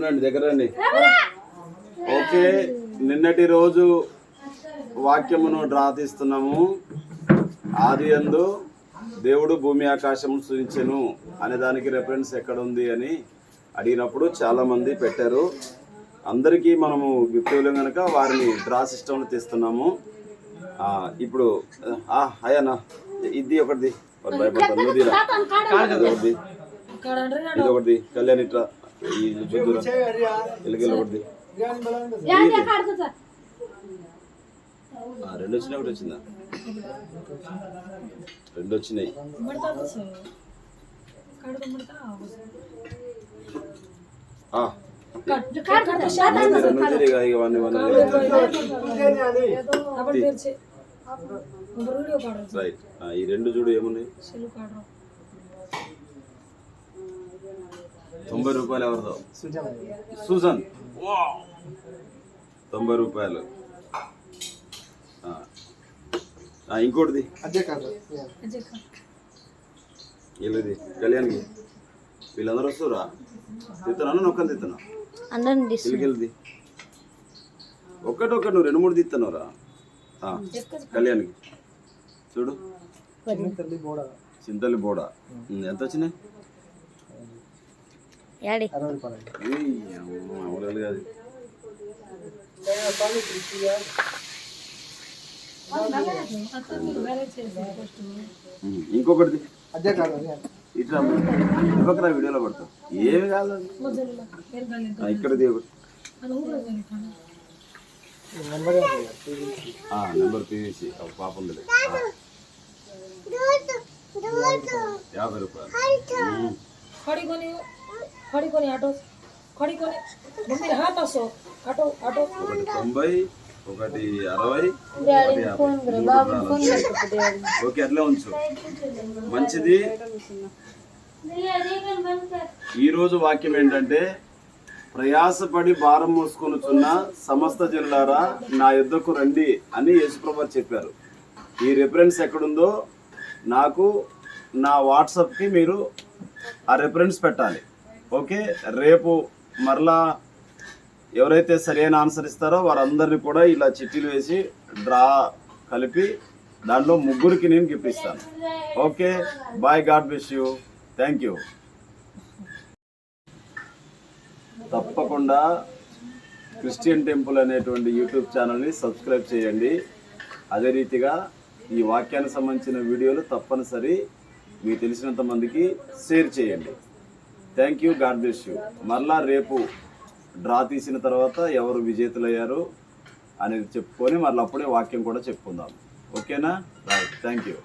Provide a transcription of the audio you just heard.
ఉండండి దగ్గర రండి ఓకే నిన్నటి రోజు వాక్యమును డ్రా తీస్తున్నాము. ఆది అందు దేవుడు భూమి ఆకాశం సృజించెను అనే దానికి రెఫరెన్స్ ఎక్కడ ఉంది అని అడిగినప్పుడు చాలా మంది పెట్టారు. అందరికీ మనము ఇవ్వలేం కనుక వారిని డ్రా సిస్టంలో తీస్తున్నాము. ఇప్పుడు ఆ, అయ్యనా ఇది ఒకటిది. ఒకటిది ఇది ఒకటిది. కళ్యాణ్ ఇట్లా రెండు వచ్చినాయి ఒకటి వచ్చిందా? రెండు వచ్చినాయి. రైట్ ఈ రెండు చూడు ఏమున్నాయి? తొంభై రూపాయలు ఎవరిదో? సూజన్. తొంభై రూపాయలు. ఆ. ఆ, ఇంకోటిది. వీళ్ళది. కళ్యాణ్కి. వీళ్ళందరూ వస్తురా? తిత్తనా? నొక్కని తిత్తనా? అందరిని వీళ్ళకి ఒక్కటి ఒక్కటి నువ్వు రెండు మూడు తిత్తనవరా కళ్యాణ్కి. చూడు. చింతలి బోడ. ఎంత వచ్చినాయి? యాడి. ఇంకొకటిది ఇట్లా ఇవ్వకరా వీడియోలో పడతావు ఏమి కాదు ఆ, నెంబర్ పీవీసీ. పాప ఉంది యాభై రూపాయలు. తొంభై ఒకటి అరవై ఓకే అట్లా ఉంచు. మంచిది. ఈరోజు వాక్యం ఏంటంటే ప్రయాసపడి భారం మోసుకొనుచున్న సమస్త జిల్లారా నా యుద్ధకు రండి అని యశుప్రభ చెప్పారు. ఈ రెఫరెన్స్ ఎక్కడుందో నాకు నా వాట్సాప్కి మీరు ఆ రెఫరెన్స్ పెట్టాలి. ఓకే రేపు మరలా ఎవరైతే సరైన ఆన్సర్ ఇస్తారో వారందరినీ కూడా ఇలా చిట్టీలు వేసి డ్రా కలిపి దాంట్లో ముగ్గురికి నేను గిఫ్ట్ ఇస్తాను. Okay bye God bless you. Thank you. తప్పకుండా క్రిస్టియన్ టెంపుల్ అనేటువంటి యూట్యూబ్ ఛానల్ని సబ్స్క్రైబ్ చేయండి. అదే రీతిగా ఈ వాక్యానికి సంబంధించిన వీడియోలు తప్పనిసరి. మీకు తెలిసినంత మందికి షేర్ చేయండి. Thank you God bless you మరలా రేపు డ్రా తీసిన తర్వాత ఎవరు విజేతలయ్యారు అనేది చెప్పుకొని మరలా అప్పుడే వాక్యం కూడా చెప్పుకుందాం. ఓకేనా రైట్ థ్యాంక్ యూ